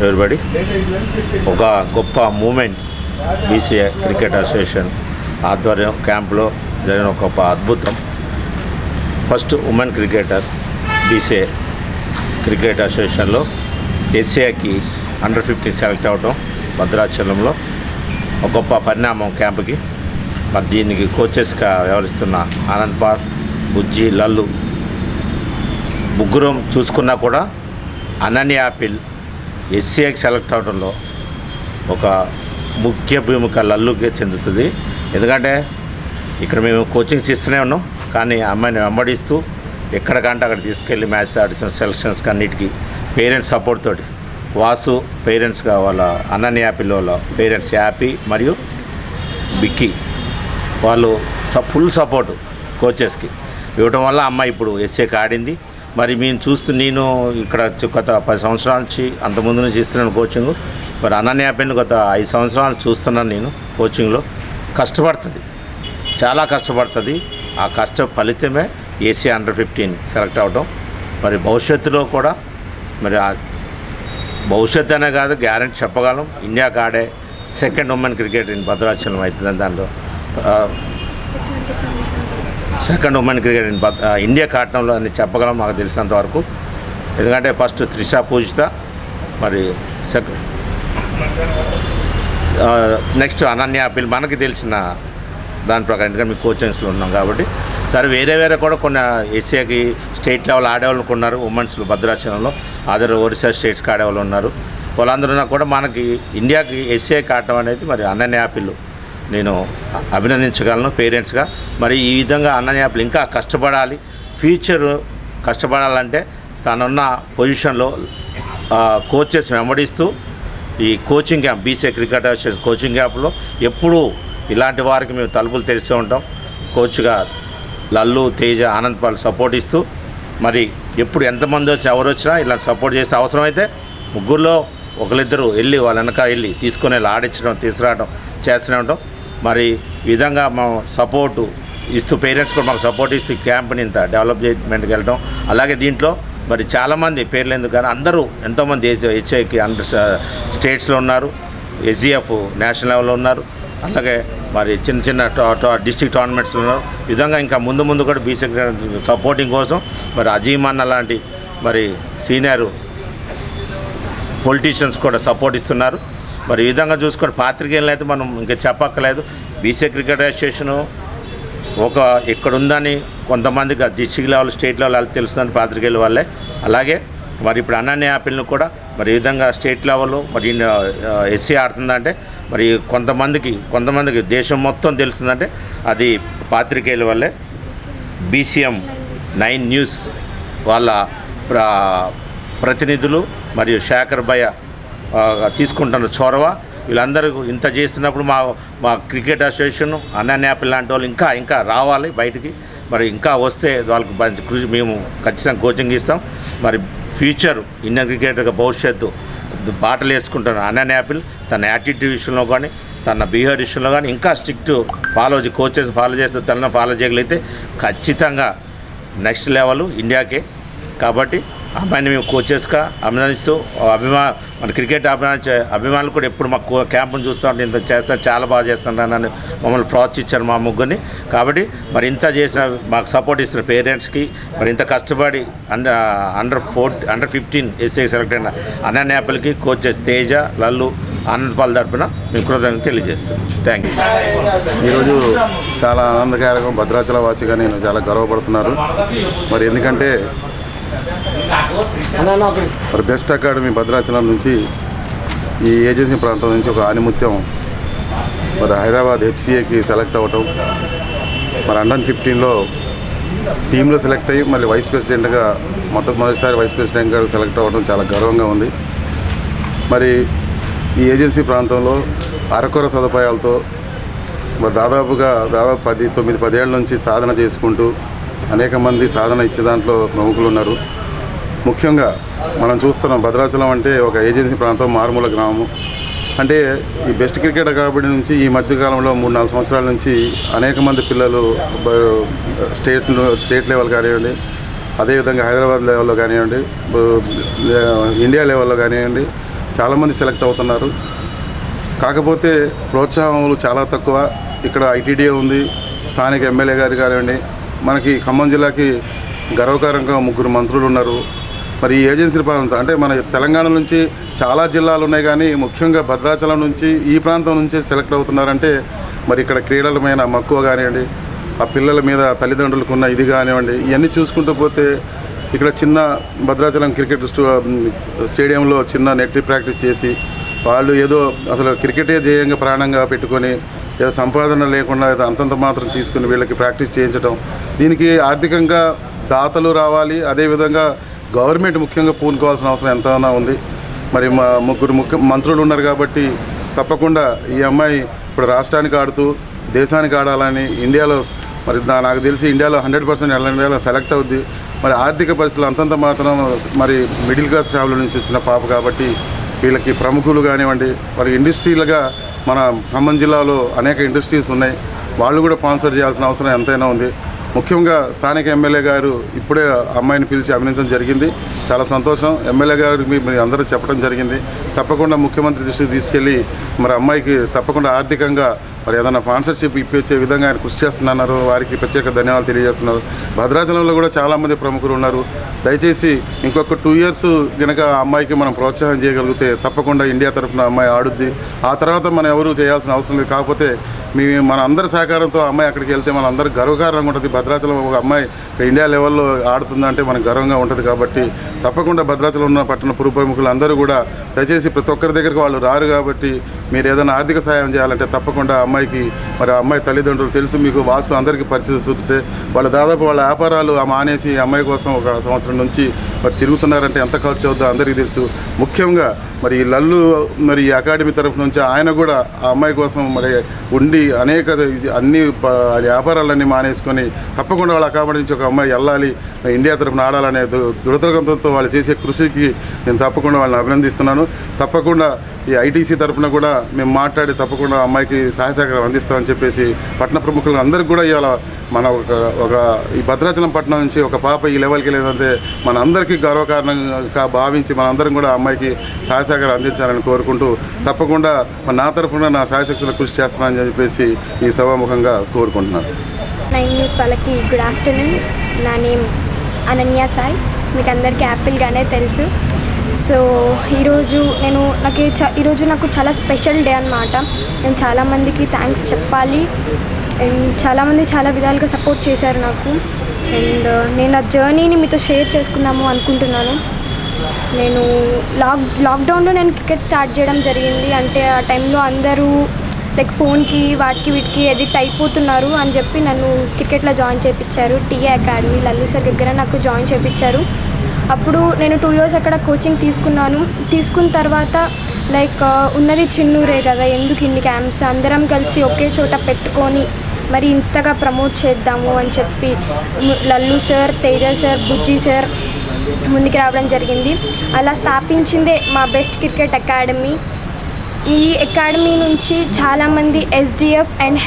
Everybody ఒక గొప్ప moment BCA cricket association ఆధ్వర్యం క్యాంప్లో జరిగిన ఒక గొప్ప అద్భుతం. First woman cricketer BCA cricket అసోసియేషన్లో ఎస్సీఐకి అండర్ ఫిఫ్టీన్ సెలెక్ట్ అవ్వడం భద్రాచలంలో ఒక గొప్ప పరిణామం క్యాంప్కి. మరి దీనికి కోచెస్గా వ్యవహరిస్తున్న ఆనంద్ పాల్ బుజ్జి లల్లు ముగ్గురం చూసుకున్నా కూడా అనన్య యాపిల్ ఎస్సీఐకి సెలెక్ట్ అవడంలో ఒక ముఖ్య భూమిక లల్లుకే చెందుతుంది. ఎందుకంటే ఇక్కడ మేము కోచింగ్స్ ఇస్తూనే ఉన్నాం. కానీ అమ్మాయిని వెంబడిస్తూ ఎక్కడికంటే అక్కడ తీసుకెళ్ళి మ్యాచ్ ఆడిచిన సెలక్షన్స్కి అన్నిటికీ పేరెంట్స్ సపోర్ట్ తోటి వాసు పేరెంట్స్గా వాళ్ళ అనన్య యాపిల్ వాళ్ళ పేరెంట్స్ హ్యాపీ మరియు బిక్కీ వాళ్ళు ఫుల్ సపోర్ట్ కోచెస్కి. ఇవ్వటం వల్ల అమ్మాయి ఇప్పుడు ఎస్ఏకి ఆడింది. మరి మేము చూస్తూ నేను ఇక్కడ గత పది సంవత్సరాల నుంచి అంతకుముందు నుంచి ఇస్తున్నాను కోచింగ్ మరి అనన్య పెన్ గత ఐదు సంవత్సరాలు చూస్తున్నాను నేను కోచింగ్లో కష్టపడుతుంది. చాలా కష్టపడుతుంది. ఆ కష్ట ఫలితమే ఏసీ అండర్ ఫిఫ్టీన్ సెలెక్ట్ అవడం మరి భవిష్యత్తులో కూడా మరి ఆ భవిష్యత్తు అనే కాదు గ్యారెంటీ చెప్పగలం. ఇండియాకి ఆడే second woman cricket in Bhadrachalam అవుతుందని దాంట్లో second woman cricket in India కాటంలో అని చెప్పగలం మాకు తెలిసినంత వరకు. ఎందుకంటే ఫస్ట్ త్రిష పూజిత మరి సెకండ్ నెక్స్ట్ అనన్య ఆపిల్ మనకి తెలిసిన దాని ప్రకారం ఎందుకంటే మీ కోచింగ్స్లో ఉన్నాం కాబట్టి. సరే వేరే వేరే కూడా కొన్ని ఏషియాకి స్టేట్ లెవెల్ ఆడేవాళ్ళు ఉన్నారు ఉమెన్స్లో భద్రాచలంలో. అదర్ ఒరిస్సా స్టేట్స్కి ఆడేవాళ్ళు ఉన్నారు. వాళ్ళందరూ కూడా మనకి ఇండియాకి ఏషియాకి ఆడటం అనేది మరి అనన్య యాపిల్ నేను అభినందించగలను పేరెంట్స్గా. మరి ఈ విధంగా అనన్య ఇంకా కష్టపడాలి. ఫ్యూచర్ కష్టపడాలంటే తనున్న పొజిషన్లో కోచెస్ వెంబడిస్తూ ఈ coaching camp BC cricket association coaching క్యాంప్లో ఎప్పుడూ ఇలాంటి వారికి మేము తలుపులు తెరిస్తూ ఉంటాం. కోచ్గా లల్లు తేజ ఆనంద్ పాల్ సపోర్ట్ ఇస్తూ మరి ఎప్పుడు ఎంతమంది వచ్చి ఎవరు వచ్చినా ఇలా సపోర్ట్ చేస్తే అవసరమైతే ముగ్గురులో ఒకరిద్దరు వెళ్ళి వాళ్ళ వెనక వెళ్ళి తీసుకొని వెళ్ళి ఆడించడం తీసుకురావడం చేస్తూనే ఉంటాం. మరి ఈ విధంగా మా సపోర్టు ఇస్తూ పేరెంట్స్ కూడా మాకు సపోర్ట్ ఇస్తూ క్యాంప్ని ఇంత డెవలప్మెంట్కి వెళ్ళడం అలాగే దీంట్లో మరి చాలామంది పేర్లు ఎందుకు కానీ అందరూ ఎంతోమంది హెచ్ఐకి అండర్ స్టేట్స్లో ఉన్నారు ఎస్జిఎఫ్ నేషనల్ లెవెల్లో ఉన్నారు అలాగే మరి చిన్న చిన్న డిస్టిక్ టోర్నమెంట్స్లో ఉన్నారు. విధంగా ఇంకా ముందు ముందు కూడా బీసెక్ సపోర్టింగ్ కోసం మరి అజీమ్ అన్న లాంటి మరి సీనియర్ పొలిటీషియన్స్ కూడా సపోర్ట్ ఇస్తున్నారు. మరి ఈ విధంగా చూసుకొని పాత్రికేయులను అయితే మనం ఇంకా చెప్పక్కర్లేదు. బీసీ క్రికెట్ అసోసియేషను ఒక ఇక్కడుందని కొంతమందికి డిస్ట్రిక్ట్ లెవెల్ స్టేట్ లెవెల్ అది తెలుస్తుందని పాత్రికేయుల వల్లే. అలాగే మరి ఇప్పుడు అనన్య యాపిల్ని కూడా మరి ఈ విధంగా స్టేట్ లెవెల్ మరి ఎస్సీ ఆడుతుందంటే మరి కొంతమందికి కొంతమందికి దేశం మొత్తం తెలుస్తుందంటే అది పాత్రికేయుల వల్లే. బీసీఎం నైన్ న్యూస్ వాళ్ళ ప్ర ప్రతినిధులు మరియు శేఖర్ భయ తీసుకుంటున్న చొరవ వీళ్ళందరూ ఇంత చేస్తున్నప్పుడు మా మా క్రికెట్ అసోసియేషన్ అన్నన్ని యాపిల్ లాంటి వాళ్ళు ఇంకా ఇంకా రావాలి బయటికి. మరి ఇంకా వస్తే వాళ్ళకి మంచి కృషి మేము ఖచ్చితంగా కోచింగ్ ఇస్తాం. మరి ఫ్యూచర్ ఇండియన్ క్రికెట్ యొక్క భవిష్యత్తు బాటలు వేసుకుంటున్న అన్నన్ యాపిల్ తన యాటిట్యూడ్ విషయంలో కానీ తన బిహేవియర్ విషయంలో కానీ ఇంకా స్ట్రిక్ట్ ఫాలో కోచెస్ ఫాలో చేస్తే తనను ఫాలో చేయగలిగితే ఖచ్చితంగా నెక్స్ట్ లెవెల్ ఇండియాకే. కాబట్టి అమ్మాయిని మేము కోచెస్గా అభినందిస్తూ అభిమా మన క్రికెట్ అభిమాని అభిమానులు కూడా ఎప్పుడు మా కో- క్యాంపును చూస్తూ ఉంటే ఇంత చేస్తాను చాలా బాగా చేస్తాను అని మమ్మల్ని ప్రోత్సహించారు మా ముగ్గురిని. కాబట్టి మరి ఇంత చేసిన మాకు సపోర్ట్ ఇస్తున్న పేరెంట్స్కి మరి ఇంత కష్టపడి under under four under fifteen SA select అయిన అన్నన్ కోచెస్ తేజ లల్లు ఆనందపాల్ తరపున మేము కృతజ్ఞత తెలియజేస్తాం థ్యాంక్ యూ ఈరోజు చాలా ఆనందకరంగా భద్రాచల వాసిగా నేను చాలా గర్వపడుతున్నారు. మరి ఎందుకంటే మరి బెస్ట్ అకాడమీ భద్రాచలం నుంచి ఈ ఏజెన్సీ ప్రాంతం నుంచి ఒక ఆనిముత్యం మరి హైదరాబాద్ హెచ్సిఏకి సెలెక్ట్ అవ్వటం మరి అండర్ ఫిఫ్టీన్లో టీంలో సెలెక్ట్ అయ్యి మళ్ళీ వైస్ ప్రెసిడెంట్గా మొట్టమొదటిసారి వైస్ ప్రెసిడెంట్గా సెలెక్ట్ అవ్వడం చాలా గర్వంగా ఉంది. మరి ఈ ఏజెన్సీ ప్రాంతంలో అరకొర సదుపాయాలతో మరి దాదాపుగా దాదాపు పది తొమ్మిది పదేళ్ళ నుంచి సాధన చేసుకుంటూ అనేక మంది సాధన ఇచ్చే దాంట్లో ప్రముఖులు ఉన్నారు ముఖ్యంగా మనం చూస్తున్నాం భద్రాచలం అంటే ఒక ఏజెన్సీ ప్రాంతం మారుమూల గ్రామం. అంటే ఈ బెస్ట్ క్రికెట్ కాబట్టి నుంచి ఈ మధ్యకాలంలో మూడు నాలుగు సంవత్సరాల నుంచి అనేక మంది పిల్లలు స్టేట్ స్టేట్ లెవెల్ కానివ్వండి అదేవిధంగా హైదరాబాద్ లెవెల్లో కానివ్వండి ఇండియా లెవెల్లో కానివ్వండి చాలామంది సెలెక్ట్ అవుతున్నారు. కాకపోతే ప్రోత్సాహములు చాలా తక్కువ. ఇక్కడ ఐటీడీఏ ఉంది స్థానిక ఎమ్మెల్యే గారు కానివ్వండి మనకి ఖమ్మం జిల్లాకి గర్వకారంగా ముగ్గురు మంత్రులు ఉన్నారు. మరి ఈ ఏజెన్సీ ప్రాంతం అంటే మన తెలంగాణ నుంచి చాలా జిల్లాలు ఉన్నాయి కానీ ముఖ్యంగా భద్రాచలం నుంచి ఈ ప్రాంతం నుంచే సెలెక్ట్ అవుతున్నారంటే మరి ఇక్కడ క్రీడలమైన మక్కువ కానివ్వండి ఆ పిల్లల మీద తల్లిదండ్రులకు ఉన్న ఇది కానివ్వండి ఇవన్నీ చూసుకుంటూ పోతే ఇక్కడ చిన్న భద్రాచలం క్రికెట్ స్టేడియంలో చిన్న నెట్ ప్రాక్టీస్ చేసి వాళ్ళు ఏదో అసలు క్రికెటే ధ్యేయంగా ప్రాణంగా పెట్టుకొని ఏదో సంపాదన లేకుండా ఏదో అంతంత మాత్రం తీసుకుని వీళ్ళకి ప్రాక్టీస్ చేయించడం దీనికి ఆర్థికంగా దాతలు రావాలి అదేవిధంగా గవర్నమెంట్ ముఖ్యంగా పూనుకోవాల్సిన అవసరం ఎంతైనా ఉంది. మరి మా ముగ్గురు ముఖ్య మంత్రులు ఉన్నారు కాబట్టి తప్పకుండా ఈ అమ్మాయి ఇప్పుడు రాష్ట్రానికి ఆడుతూ దేశానికి ఆడాలని ఇండియాలో మరి నాకు తెలిసి ఇండియాలో హండ్రెడ్ పర్సెంట్ ఇండియాలో సెలెక్ట్ అవుద్ది. మరి ఆర్థిక పరిస్థితులు అంతంత మాత్రం మరి మిడిల్ క్లాస్ ఫ్యామిలీ నుంచి వచ్చిన పాప కాబట్టి వీళ్ళకి ప్రముఖులు కానివ్వండి మరి ఇండస్ట్రీలుగా మన ఖమ్మం జిల్లాలో అనేక ఇండస్ట్రీస్ ఉన్నాయి. వాళ్ళు కూడా స్పాన్సర్ చేయాల్సిన అవసరం ఎంతైనా ఉంది. ముఖ్యంగా స్థానిక ఎమ్మెల్యే గారు ఇప్పుడే అమ్మాయిని పిలిచి అభినందించడం జరిగింది. చాలా సంతోషం. ఎమ్మెల్యే గారికి మీ- మీ అందరూ చెప్పడం జరిగింది. తప్పకుండా ముఖ్యమంత్రి దృష్టికి తీసుకెళ్ళి మరి అమ్మాయికి తప్పకుండా ఆర్థికంగా మరి ఏదైనా స్పాన్సర్షిప్ ఇప్పించే విధంగా ఆయన కృషి చేస్తున్నారు వారికి ప్రత్యేక ధన్యవాదాలు తెలియజేస్తున్నారు. భద్రాచలంలో కూడా చాలామంది ప్రముఖులు ఉన్నారు. దయచేసి ఇంకొక టూ ఇయర్స్ కనుక అమ్మాయికి మనం ప్రోత్సాహం చేయగలిగితే తప్పకుండా ఇండియా తరఫున అమ్మాయి ఆడుద్ది. ఆ తర్వాత మనం ఎవరు చేయాల్సిన అవసరం లేదు. కాకపోతే మీ మన అందరి సహకారంతో అమ్మాయి అక్కడికి వెళ్తే మన అందరికి గర్వకారంగా ఉంటుంది. భద్రాచలం ఒక అమ్మాయి ఇండియా లెవెల్లో ఆడుతుందంటే మనకు గర్వంగా ఉంటుంది కాబట్టి తప్పకుండా భద్రాచలం ఉన్న పట్టణ పురుగు ప్రముఖులు అందరూ కూడా దయచేసి ప్రతి ఒక్కరి దగ్గరికి వాళ్ళు రారు కాబట్టి మీరు ఏదైనా ఆర్థిక సహాయం చేయాలంటే తప్పకుండా అమ్మాయికి మరి ఆ అమ్మాయి తల్లిదండ్రులు తెలుసు మీకు వాసు అందరికీ పరిచయం చూపితే వాళ్ళు దాదాపు వాళ్ళ వ్యాపారాలు మానేసి ఈ అమ్మాయి కోసం ఒక సంవత్సరం నుంచి మరి తిరుగుతున్నారంటే ఎంత ఖర్చు అవుతుందో అందరికీ తెలుసు. ముఖ్యంగా మరి ఈ లల్లు మరి ఈ అకాడమీ తరఫు నుంచి ఆయన కూడా ఆ అమ్మాయి కోసం మరి ఉండి అనేక ఇది అన్ని వ్యాపారాలన్నీ మానేసుకొని తప్పకుండా వాళ్ళ అకాడమీ నుంచి ఒక అమ్మాయి వెళ్ళాలి ఇండియా తరఫున ఆడాలనే దు- వాళ్ళు చేసే కృషికి నేను తప్పకుండా వాళ్ళని అభినందిస్తున్నాను. తప్పకుండా ఈ ఐటీసీ తరఫున కూడా మేము మాట్లాడి తప్పకుండా అమ్మాయికి సహాయ సహకారం అని చెప్పేసి పట్టణ ప్రముఖులు అందరికీ కూడా ఇవాళ మన ఒక ఒక ఈ భద్రాచలం పట్టణం నుంచి ఒక పాప ఈ లెవెల్కి లేదంటే మన అందరికీ గర్వకారణంగా భావించి మన అందరం కూడా అమ్మాయికి సహాయ అందించాలని కోరుకుంటూ తప్పకుండా నా తరఫున నా సహాయశక్తులు కృషి చేస్తున్నానని చెప్పేసి ఈ సభాముఖంగా కోరుకుంటున్నాను. నైన్ న్యూస్ వాళ్ళకి గుడ్ ఆఫ్టర్నూన్. నా నేమ్ అనన్య సాయి. మీకు అందరికీ యాపిల్గానే తెలుసు. సో ఈరోజు నేను నాకు చ- ఈరోజు నాకు చాలా స్పెషల్ డే అనమాట నేను చాలామందికి థ్యాంక్స్ చెప్పాలి. అండ్ చాలామంది చాలా విధాలుగా సపోర్ట్ చేశారు నాకు. అండ్ uh, నేను ఆ జర్నీని మీతో షేర్ చేసుకుందాము అనుకుంటున్నాను. నేను లాక్ లాక్డౌన్లో నేను క్రికెట్ స్టార్ట్ చేయడం జరిగింది. అంటే ఆ టైంలో అందరూ లైక్ ఫోన్కి వాటికి వీటికి ఎడిట్ అయిపోతున్నారు అని చెప్పి నన్ను క్రికెట్లో జాయిన్ చేయించారు టీఏ అకాడమీ లల్లు సార్ దగ్గర నాకు జాయిన్ చేయించారు అప్పుడు నేను టూ ఇయర్స్ అక్కడ కోచింగ్ తీసుకున్నాను. తీసుకున్న తర్వాత లైక్ ఉన్నది చిన్నూరే కదా ఎందుకు ఇన్ని క్యాంప్స్ అందరం కలిసి ఒకే చోట పెట్టుకొని మరి ఇంతగా ప్రమోట్ చేద్దాము అని చెప్పి Lallu sir Teja sir Bujji sir ముందుకు రావడం జరిగింది. అలా స్థాపించిందే మా బెస్ట్ క్రికెట్ అకాడమీ ఈ అకాడమీ నుంచి చాలామంది ఎస్డిఎఫ్ అండ్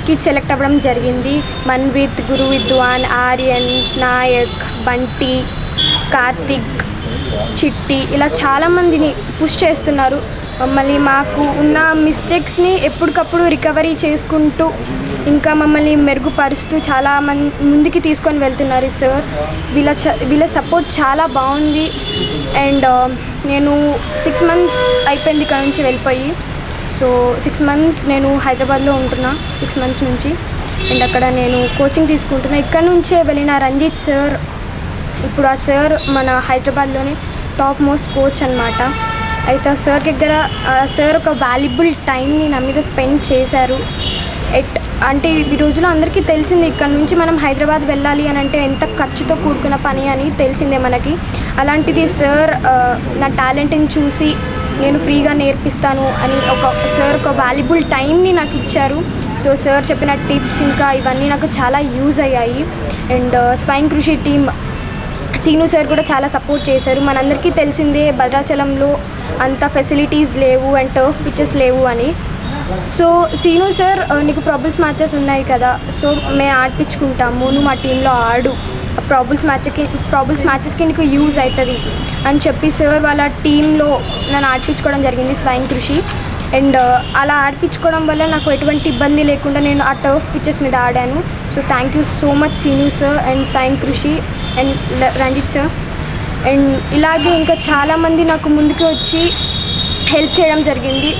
హెచ్సిఏకి సెలెక్ట్ అవ్వడం జరిగింది. మన్విత్ గురు విద్వాన్ ఆర్యన్ నాయక్ బంటి కార్తిక్ చిట్టి ఇలా చాలామందిని పుష్ చేస్తున్నారు. మమ్మల్ని మాకు ఉన్న మిస్టేక్స్ని ఎప్పటికప్పుడు రికవరీ చేసుకుంటూ ఇంకా మమ్మల్ని మెరుగుపరుస్తూ చాలా మంది ముందుకి తీసుకొని వెళ్తున్నారు సార్ వీళ్ళ చ వీళ్ళ సపోర్ట్ చాలా బాగుంది. అండ్ నేను సిక్స్ మంత్స్ అయిపోయింది ఇక్కడ నుంచి వెళ్ళిపోయి. సో సిక్స్ మంత్స్ నేను హైదరాబాద్లో ఉంటున్నా సిక్స్ మంత్స్ నుంచి. అండ్ అక్కడ నేను కోచింగ్ తీసుకుంటున్నా. ఇక్కడ నుంచే వెళ్ళిన రంజిత్ సార్ ఇప్పుడు ఆ సార్ మన హైదరాబాద్లోనే టాప్ మోస్ట్ కోచ్ అనమాట అయితే ఆ సార్ దగ్గర ఆ సార్ ఒక వాల్యుబుల్ టైంని నా మీద స్పెండ్ చేశారు. ఎట్ అంటే ఈ రోజులో అందరికీ తెలిసింది ఇక్కడ నుంచి మనం హైదరాబాద్ వెళ్ళాలి అని అంటే ఎంత ఖర్చుతో కూడుకున్న పని అని తెలిసిందే మనకి. అలాంటిది సార్ నా టాలెంట్ని చూసి నేను ఫ్రీగా నేర్పిస్తాను అని ఒక సార్ ఒక వాల్యుబుల్ టైంని నాకు ఇచ్చారు. సో సార్ చెప్పిన టిప్స్ ఇంకా ఇవన్నీ నాకు చాలా యూజ్ అయ్యాయి. అండ్ uh, స్వయం కృషి టీమ్ సీను సార్ కూడా చాలా సపోర్ట్ చేశారు. మనందరికీ తెలిసిందే భద్రాచలంలో అంత ఫెసిలిటీస్ లేవు అండ్ టర్ఫ్ పిచ్చెస్ లేవు అని. సో సీను సార్ uh, నీకు ప్రాబ్లమ్స్ మ్యాచెస్ ఉన్నాయి కదా. సో మేము ఆడిపించుకుంటాము. నువ్వు మా టీంలో ఆడు. ప్రాబుల్స్ మ్యాచ్కి ప్రాబుల్స్ మ్యాచెస్కి నీకు యూజ్ అవుతుంది అని చెప్పి సార్ వాళ్ళ టీంలో నన్ను ఆడిపించుకోవడం జరిగింది స్వయం కృషి. అండ్ uh, అలా ఆడిపించుకోవడం వల్ల నాకు ఎటువంటి ఇబ్బంది లేకుండా నేను ఆ టర్ఫ్ పిచ్చెస్ మీద ఆడాను. So thank you so much Seenu sir and స్వయం కృషి అండ్ రంజిత్ సార్ అండ్ ఇలాగే ఇంకా చాలామంది నాకు ముందుకు వచ్చి హెల్ప్ చేయడం జరిగింది.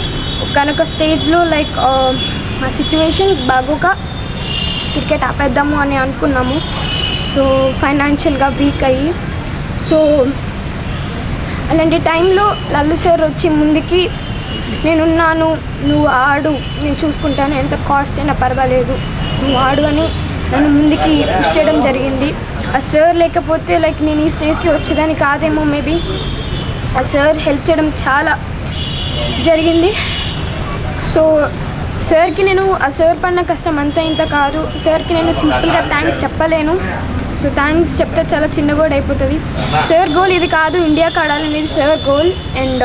కనుక స్టేజ్లో లైక్ సిచ్యువేషన్స్ బాగోక క్రికెట్ ఆపేద్దాము అని అనుకున్నాము. సో ఫైనాన్షియల్గా వీక్ అయ్యి. సో అలాంటి టైంలో లల్లు సార్ వచ్చి ముందుకి నేనున్నాను నువ్వు ఆడు నేను చూసుకుంటాను ఎంత కాస్ట్ అయినా పర్వాలేదు నువ్వు ఆడు అని నన్ను ముందుకి పుష్ చేయడం జరిగింది. ఆ సార్ లేకపోతే లైక్ నేను ఈ స్టేజ్కి వచ్చేదాన్ని కాదేమో మేబీ ఆ సార్ హెల్ప్ చేయడం చాలా జరిగింది. సో సార్కి నేను ఆ సార్ పడిన కష్టం అంతా ఇంత కాదు. సార్కి నేను సింపుల్గా థ్యాంక్స్ చెప్పలేను. సో థ్యాంక్స్ చెప్తే చాలా చిన్న గోడ్ అయిపోతుంది. సార్ గోల్ ఇది కాదు. ఇండియాకి ఆడాలనేది సార్ గోల్ అండ్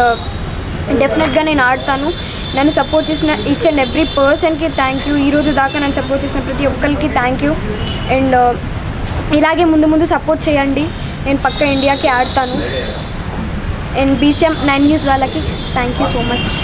డెఫినెట్గా నేను ఆడతాను. నన్ను సపోర్ట్ చేసిన ఈచ్ అండ్ ఎవ్రీ పర్సన్కి థ్యాంక్ యూ ఈ రోజు దాకా నన్ను సపోర్ట్ చేసిన ప్రతి ఒక్కరికి థ్యాంక్ యూ అండ్ ఇలాగే ముందు ముందు సపోర్ట్ చేయండి. నేను పక్క ఇండియాకి ఆడతాను. అండ్ బీసీఎం నైన్ న్యూస్ వాళ్ళకి థ్యాంక్ యూ సో మచ్